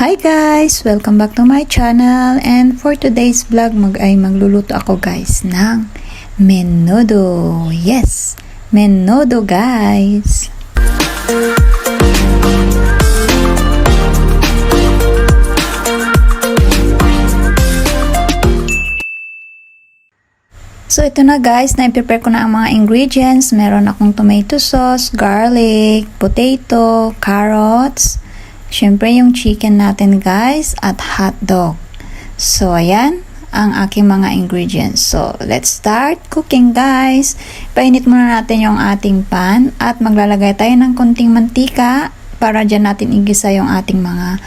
Hi guys! Welcome back to my channel and for today's vlog mag ay magluluto ako guys ng menudo. Yes! Menudo guys! So ito na guys, na-prepare ko na ang mga ingredients. Meron akong tomato sauce, garlic, potato, carrots, syempre yung chicken natin guys, at hot dog. So ayan, ang aking mga ingredients. So let's start cooking guys. Painit muna natin yung ating pan at maglalagay tayo ng konting mantika para dyan natin igisa yung ating mga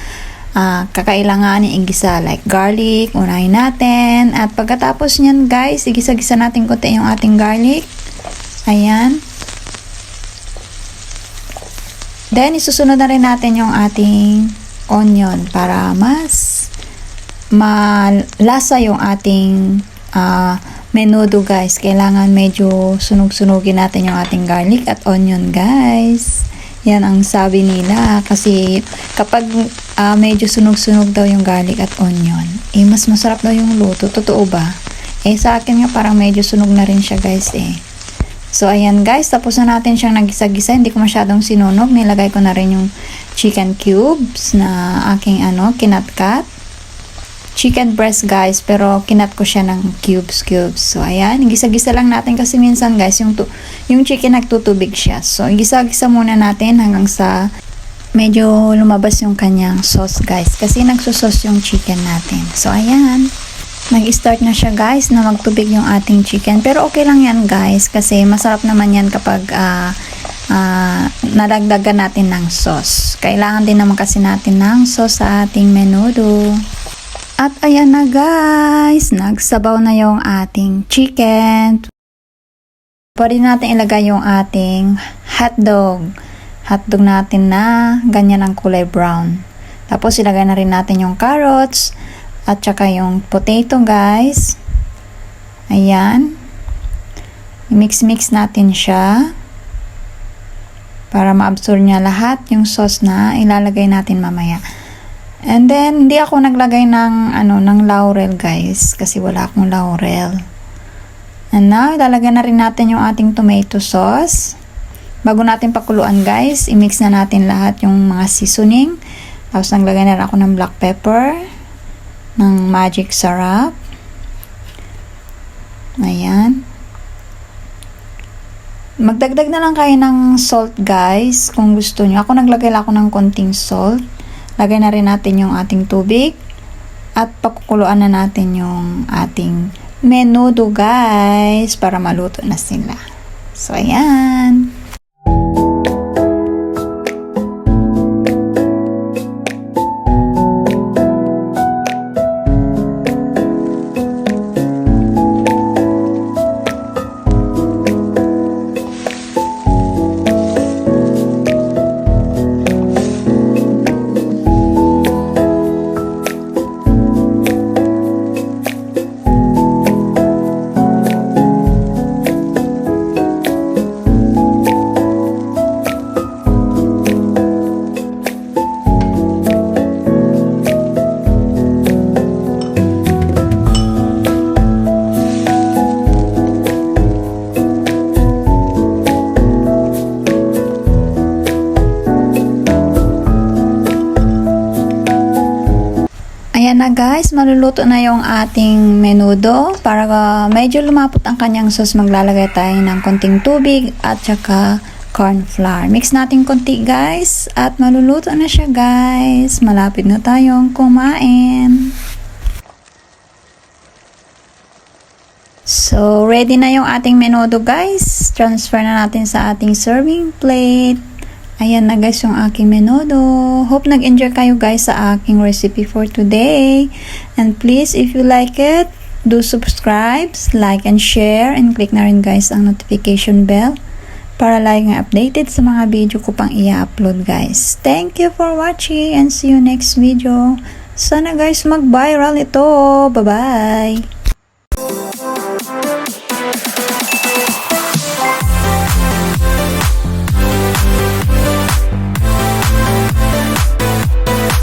uh, kakailanganin igisa like garlic, unahin natin. At pagkatapos nyan guys, igisa-gisa natin konti yung ating garlic. Ayan. Then, isusunod na rin natin yung ating onion para mas malasa yung ating uh, menudo guys. Kailangan medyo sunog-sunugin natin yung ating garlic at onion guys. Yan ang sabi nila kasi kapag uh, medyo sunog-sunog daw yung garlic at onion, eh mas masarap daw yung luto. Totoo ba? Eh sa akin nga parang medyo sunog na rin siya guys eh. So ayan guys, tapos na natin siyang nagisa-gisa. Hindi ko masyadong sinunog. Nilagay ko na rin yung chicken cubes na aking ano, kinatkat. Chicken breast guys, pero kinat ko siya ng cubes cubes. So ayan, gisa-gisa lang natin kasi minsan guys, yung yung chicken nagtutubig siya. So gisa-gisa muna natin hanggang sa medyo lumabas yung kanyang sauce guys kasi nagsusos yung chicken natin. So ayan, nag-start na siya guys na magtubig yung ating chicken. Pero okay lang yan guys kasi masarap naman yan kapag uh, uh, nalagdagan natin ng sauce. Kailangan din naman kasi natin ng sauce sa ating menudo. At ayan na guys, nagsabaw na yung ating chicken. Pwede natin ilagay yung ating hotdog. Hotdog natin na ganyan ang kulay brown. Tapos ilagay na rin natin yung carrots at saka yung potato guys. Ayan. I-mix-mix natin siya para ma-absorb niya lahat yung sauce na ilalagay natin mamaya. And then, hindi ako naglagay ng, ano, ng laurel, guys. Kasi wala akong laurel. And now, ilalagay na rin natin yung ating tomato sauce. Bago natin pakuluan, guys, i-mix na natin lahat yung mga seasoning. Tapos, naglagay na rin ako ng black pepper, ng magic sarap. Ayan. Magdagdag na lang kayo ng salt, guys, kung gusto nyo. Ako naglagay lang ako ng konting salt. Lagay na rin natin yung ating tubig at pakukuluan na natin yung ating menudo guys para maluto na sila. So ayan. Na guys, maluluto na yung ating menudo. Para uh, medyo lumapot ang kanyang sauce, maglalagay tayo ng konting tubig at saka corn flour. Mix natin konti guys at maluluto na siya guys. Malapit na tayong kumain. So, ready na yung ating menudo guys. Transfer na natin sa ating serving plate. Ayan na guys yung aking menudo. Hope nag-enjoy kayo guys sa aking recipe for today. And please, if you like it, do subscribe, like, and share. And click na rin guys ang notification bell para lagi nga updated sa mga video ko pang i-upload guys. Thank you for watching and see you next video. Sana guys mag-viral ito. Bye-bye!